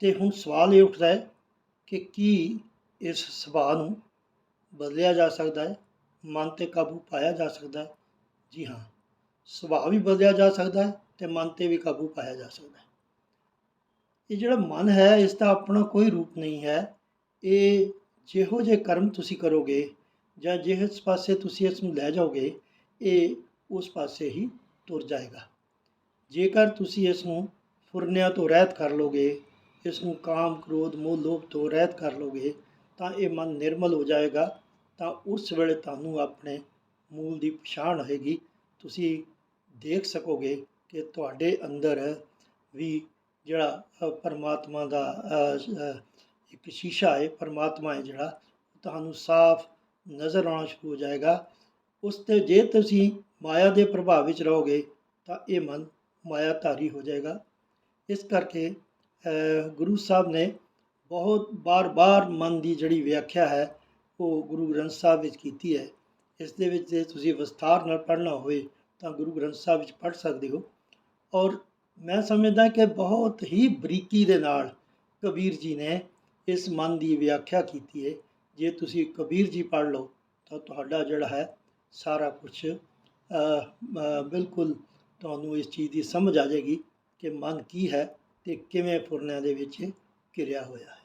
ਤੇ ਹੁਣ ਸਵਾਲ ਇਹ ਉੱਠਦਾ ਹੈ ਕਿ ਕੀ ਇਸ ਸੁਭਾਅ ਨੂੰ ਬਦਲਿਆ ਜਾ ਸਕਦਾ ਹੈ? ਮਨ ਤੇ ਕਾਬੂ ਪਾਇਆ ਜਾ ਸਕਦਾ ਹੈ? ਜੀ ਹਾਂ ਸੁਭਾਅ ਵੀ ਬਦਲਿਆ ਜਾ ਸਕਦਾ ਹੈ ਤੇ ਮਨ ਤੇ ਵੀ ਕਾਬੂ ਪਾਇਆ ਜਾ ਸਕਦਾ ਹੈ। ਇਹ ਜਿਹੜਾ ਮਨ ਹੈ, ਇਸ ਦਾ ਆਪਣਾ ਕੋਈ ਰੂਪ ਨਹੀਂ ਹੈ। ਇਹ ਜਿਹੋ ਜਿਹੇ ਕਰਮ ਤੁਸੀਂ ਕਰੋਗੇ ਜਾਂ ਜਿਸ ਪਾਸੇ ਤੁਸੀਂ ਇਸ ਨੂੰ ਲੈ ਜਾਓਗੇ, ਇਹ ਉਸ ਪਾਸੇ ਹੀ ਤੁਰ ਜਾਏਗਾ। ਜੇਕਰ ਤੁਸੀਂ ਇਸ ਨੂੰ ਫੁਰਨਿਆਂ ਤੋਂ ਰਹਿਤ ਕਰ ਲੋਗੇ ਇਸ ਨੂੰ ਕਾਮ, ਕ੍ਰੋਧ, ਮੋਹ, ਲੋਭ ਤੋਂ ਰਹਿਤ ਕਰ ਲੋਗੇ ਤਾਂ ਇਹ ਮਨ ਨਿਰਮਲ ਹੋ ਜਾਏਗਾ। ਤਾਂ ਉਸ ਵੇਲੇ ਤੁਹਾਨੂੰ ਆਪਣੇ ਮੂਲ ਦੀ ਪਛਾਣ ਹੋਏਗੀ। ਤੁਸੀਂ ਦੇਖ ਸਕੋਗੇ ਕਿ ਤੁਹਾਡੇ ਅੰਦਰ ਵੀ ਜਿਹੜਾ ਪਰਮਾਤਮਾ ਦਾ ਇੱਕ ਸ਼ੀਸ਼ਾ ਹੈ, ਪਰਮਾਤਮਾ ਹੈ ਜਿਹੜਾ ਤੁਹਾਨੂੰ ਸਾਫ਼ ਨਜ਼ਰ ਆਉਣਾ ਸ਼ੁਰੂ ਹੋ ਜਾਏਗਾ। ਉਸ ਤੇ ਜੇ ਤੁਸੀਂ ਮਾਇਆ ਦੇ ਪ੍ਰਭਾਵ ਵਿੱਚ ਰਹੋਗੇ, ਤਾਂ ਇਹ ਮਨ ਮਾਇਆ ਧਾਰੀ ਹੋ ਜਾਏਗਾ। ਇਸ ਕਰਕੇ ਗੁਰੂ ਸਾਹਿਬ ਨੇ ਬਹੁਤ ਬਾਰ-ਬਾਰ ਮਨ ਦੀ ਜਿਹੜੀ ਵਿਆਖਿਆ ਹੈ, ਉਹ ਗੁਰੂ ਗ੍ਰੰਥ ਸਾਹਿਬ ਵਿੱਚ ਕੀਤੀ ਹੈ। ਇਸ ਦੇ ਵਿੱਚ ਜੇ ਤੁਸੀਂ ਵਿਸਥਾਰ ਨਾਲ ਪੜ੍ਹਨਾ ਹੋਵੇ, ਤਾਂ ਗੁਰੂ ਗ੍ਰੰਥ ਸਾਹਿਬ ਵਿੱਚ ਪੜ੍ਹ ਸਕਦੇ ਹੋ। ਔਰ ਮੈਂ ਸਮਝਦਾ ਕਿ ਬਹੁਤ ਹੀ ਬਰੀਕੀ ਦੇ ਨਾਲ ਕਬੀਰ ਜੀ ਨੇ ਇਸ ਮਨ ਦੀ ਵਿਆਖਿਆ ਕੀਤੀ ਹੈ। ਜੇ ਤੁਸੀਂ ਕਬੀਰ ਜੀ ਪੜ੍ਹ ਲਓ, ਤਾਂ ਤੁਹਾਡਾ ਜਿਹੜਾ ਹੈ, ਸਾਰਾ ਕੁਝ ਬਿਲਕੁਲ ਤੁਹਾਨੂੰ ਇਸ ਚੀਜ਼ ਦੀ ਸਮਝ ਆ ਜਾਏਗੀ ਕਿ ਮਨ ਕੀ ਹੈ। ਤੇ ਕਿਵੇਂ ਫੁਰਨਿਆਂ ਦੇ ਵਿੱਚ ਘਿਰਿਆ ਹੋਇਆ ਹੈ।